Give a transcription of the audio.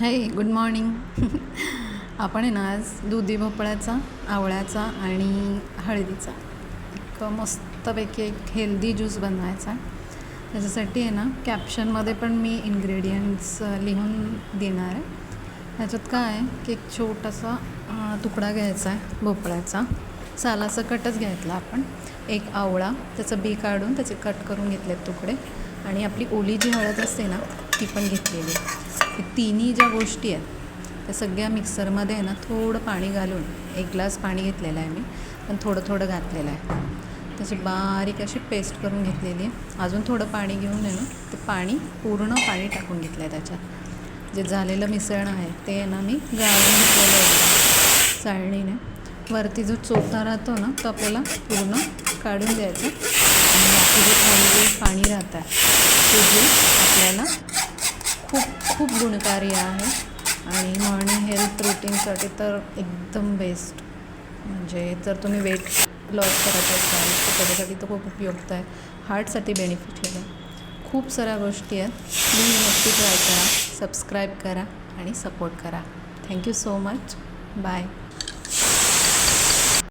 Hi good morning आपण आहे ना आज दुधी भोपळ्याचा आवळ्याचा आणि हळदीचा. एक मस्तपैकी एक हेल्दी ज्यूस बनवायचा. आहे त्याच्यासाठी आहे ना कॅप्शनमध्ये पण मी इन्ग्रेडियंट्स लिहून देणार आहे. ह्याच्यात काय आहे की एक छोटासा तुकडा घ्यायचा आहे भोपळ्याचा. सालासकटच घ्यायचा आपण. एक आवळा त्याचं बी काढून त्याचे कट करून घेतलेत तुकडे. आणि आपली ओली जी हळद असते ना ती पण घेतलेली आहे. हे तिन्ही ज्या गोष्टी आहेत त्या सगळ्या मिक्सरमध्ये आहे ना थोडं पाणी घालून एक ग्लास पाणी घेतलेलं आहे मी पण थोडं थोडं घातलेलं आहे. त्याची बारीक अशी पेस्ट करून घेतलेली आहे. अजून थोडं पाणी घेऊन आहे ना ते पाणी पूर्ण पाणी टाकून घेतलं आहे त्याच्यात. जे झालेलं मिसळण आहे ते आहे ना मी गाळून घेतलेलं आहे. चाळणीने वरती जो चोथा राहतो ना तो आपल्याला पूर्ण काढून द्यायचा. आणि बाकी जे खाली जे पाणी राहतं ते जे आपल्याला खूप गुणकारी आहे आणि मॉर्निंग हेल्थ रुटीनसाठी तर एकदम बेस्ट म्हणजे जर तुम्ही वेट लॉस करत असाल तर त्याच्यासाठी तर खूप उपयुक्त आहे. हार्टसाठी बेनिफिशियल आहे खूप साऱ्या गोष्टी आहेत. प्लीज नक्की ट्राय करा सबस्क्राईब करा आणि सपोर्ट करा. Thank you so much bye